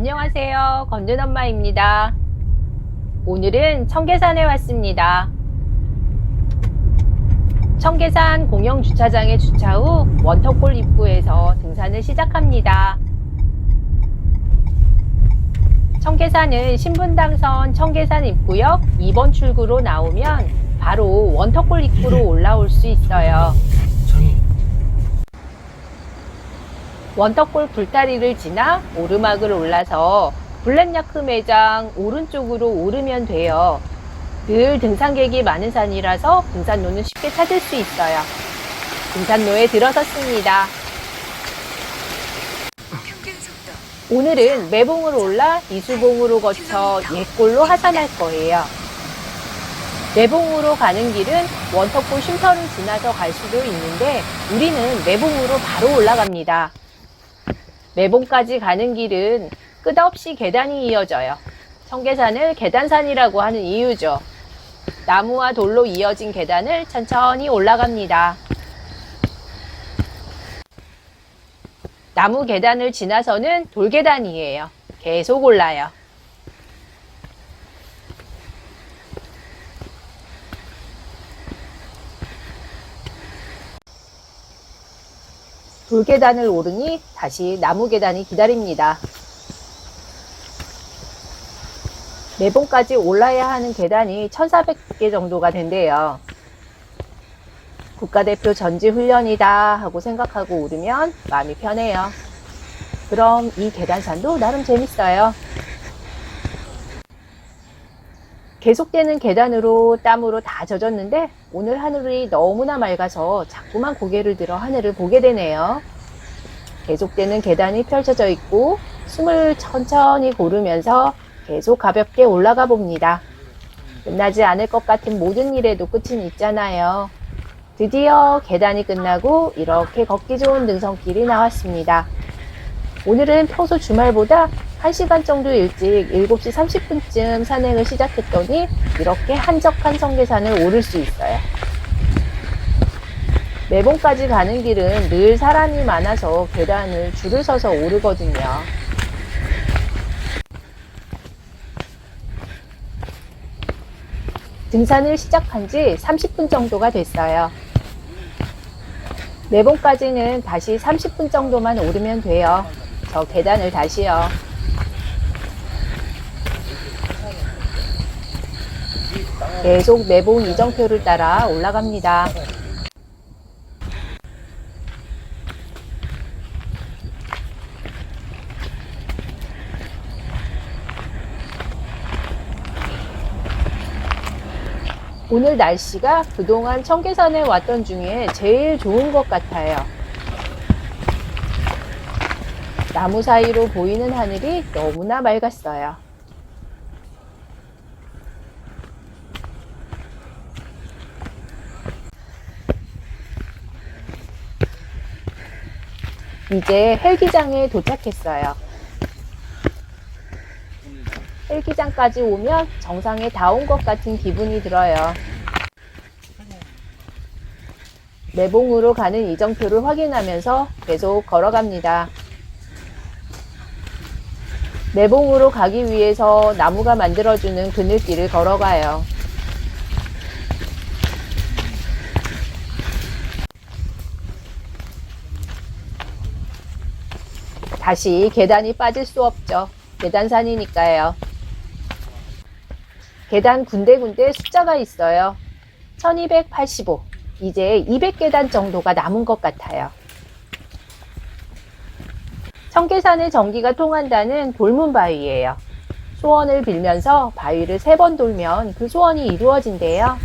안녕하세요. 건든 엄마입니다. 오늘은 청계산에 왔습니다. 청계산 공영 주차장에 주차 후 원터골 입구에서 등산을 시작합니다. 청계산은 신분당선 청계산 입구역 2번 출구로 나오면 바로 원터골 입구로 올라올 수 있어요. 정이 원터골 불다리를 지나 오르막을 올라서 블랙야크 매장 오른쪽으로 오르면 돼요. 늘 등산객이 많은 산이라서 등산로는 쉽게 찾을 수 있어요. 등산로에 들어섰습니다. 오늘은 매봉을 올라 이수봉으로 거쳐 옛골로 하산할 거예요. 매봉으로 가는 길은 원터골 쉼터를 지나서 갈 수도 있는데 우리는 매봉으로 바로 올라갑니다. 매봉까지 가는 길은 끝없이 계단이 이어져요. 청계산을 계단산이라고 하는 이유죠. 나무와 돌로 이어진 계단을 천천히 올라갑니다. 나무 계단을 지나서는 돌계단이에요. 계속 올라요. 돌계단을 오르니 다시 나무 계단이 기다립니다. 매봉까지 올라야 하는 계단이 1400개 정도가 된대요. 국가대표 전지 훈련이다 하고 생각하고 오르면 마음이 편해요. 그럼 이 계단산도 나름 재밌어요. 계속되는 계단으로 땀으로 다 젖었는데 오늘 하늘이 너무나 맑아서 자꾸만 고개를 들어 하늘을 보게 되네요. 계속되는 계단이 펼쳐져 있고 숨을 천천히 고르면서 계속 가볍게 올라가 봅니다. 끝나지 않을 것 같은 모든 일에도 끝은 있잖아요. 드디어 계단이 끝나고 이렇게 걷기 좋은 능선길이 나왔습니다. 오늘은 평소 주말보다 1시간 정도 일찍 7시 30분쯤 산행을 시작했더니 이렇게 한적한 성계산을 오를 수 있어요. 매봉까지 가는 길은 늘 사람이 많아서 계단을 줄을 서서 오르거든요. 등산을 시작한 지 30분 정도가 됐어요. 매봉까지는 다시 30분 정도만 오르면 돼요. 저 계단을 다시요. 계속 매봉 이정표를 따라 올라갑니다. 오늘 날씨가 그동안 청계산에 왔던 중에 제일 좋은 것 같아요. 나무 사이로 보이는 하늘이 너무나 맑았어요. 이제 헬기장에 도착했어요. 헬기장까지 오면 정상에 다 온 것 같은 기분이 들어요. 매봉으로 가는 이정표를 확인하면서 계속 걸어갑니다. 매봉으로 가기 위해서 나무가 만들어주는 그늘길을 걸어가요. 다시 계단이 빠질 수 없죠. 계단산이니까요. 계단 군데군데 숫자가 있어요. 1285. 이제 200계단 정도가 남은 것 같아요. 청계산에 전기가 통한다는 돌문 바위예요. 소원을 빌면서 바위를 세 번 돌면 그 소원이 이루어진대요.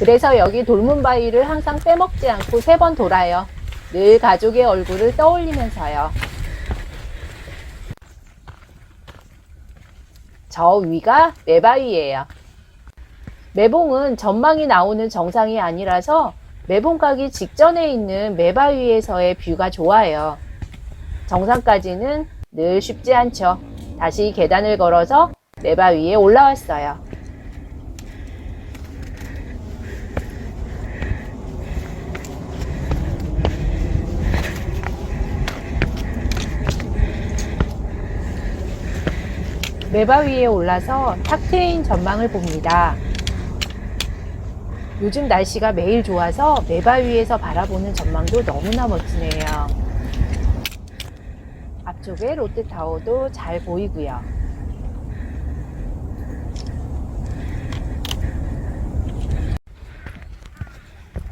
그래서 여기 돌문 바위를 항상 빼먹지 않고 세 번 돌아요. 늘 가족의 얼굴을 떠올리면서요. 저 위가 매바위예요. 매봉은 전망이 나오는 정상이 아니라서 매봉 가기 직전에 있는 매바위에서의 뷰가 좋아요. 정상까지는 늘 쉽지 않죠. 다시 계단을 걸어서 매바위에 올라왔어요. 매바 위에 올라서 탁 트인 전망을 봅니다. 요즘 날씨가 매일 좋아서 매바 위에서 바라보는 전망도 너무나 멋지네요. 앞쪽에 롯데타워도 잘 보이고요.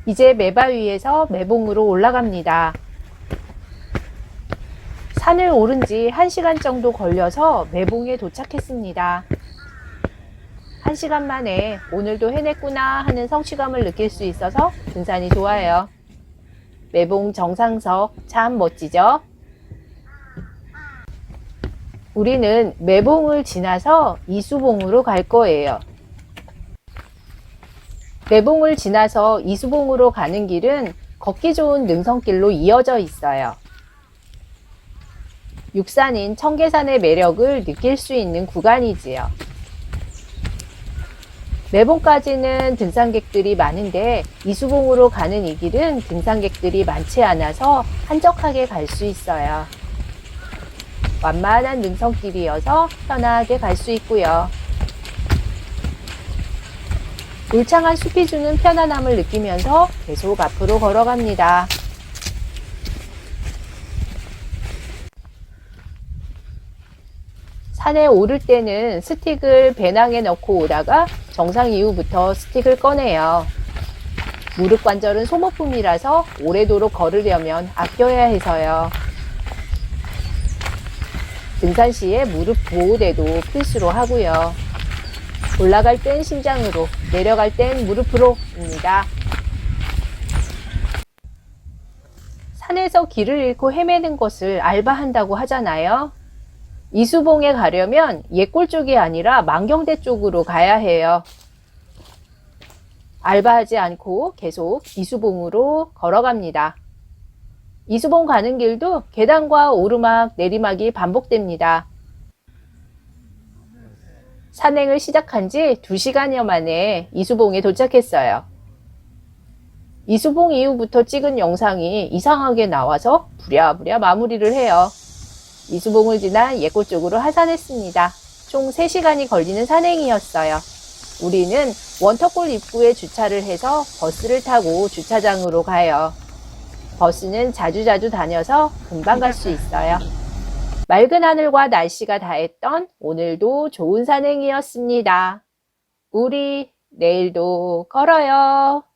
이제 매바 위에서 매봉으로 올라갑니다. 산을 오른 지 1시간 정도 걸려서 매봉에 도착했습니다. 1시간 만에 오늘도 해냈구나 하는 성취감을 느낄 수 있어서 등산이 좋아요. 매봉 정상석 참 멋지죠? 우리는 매봉을 지나서 이수봉으로 갈 거예요. 매봉을 지나서 이수봉으로 가는 길은 걷기 좋은 능선길로 이어져 있어요. 육산인 청계산의 매력을 느낄 수 있는 구간이지요. 매봉까지는 등산객들이 많은데 이수봉으로 가는 이 길은 등산객들이 많지 않아서 한적하게 갈 수 있어요. 완만한 능선길이어서 편하게 갈 수 있고요. 울창한 숲이 주는 편안함을 느끼면서 계속 앞으로 걸어갑니다. 산에 오를 때는 스틱을 배낭에 넣고 오다가 정상 이후부터 스틱을 꺼내요. 무릎 관절은 소모품이라서 오래도록 걸으려면 아껴야 해서요. 등산 시에 무릎 보호대도 필수로 하고요. 올라갈 땐 심장으로, 내려갈 땐 무릎으로입니다. 산에서 길을 잃고 헤매는 것을 알바한다고 하잖아요. 이수봉에 가려면 옛골 쪽이 아니라 만경대 쪽으로 가야 해요. 알바하지 않고 계속 이수봉으로 걸어갑니다. 이수봉 가는 길도 계단과 오르막, 내리막이 반복됩니다. 산행을 시작한 지 2시간여 만에 이수봉에 도착했어요. 이수봉 이후부터 찍은 영상이 이상하게 나와서 부랴부랴 마무리를 해요. 이수봉을 지나 예골 쪽으로 하산했습니다. 총 3시간이 걸리는 산행이었어요. 우리는 원터골 입구에 주차를 해서 버스를 타고 주차장으로 가요. 버스는 자주자주 다녀서 금방 갈 수 있어요. 맑은 하늘과 날씨가 다했던 오늘도 좋은 산행이었습니다. 우리 내일도 걸어요.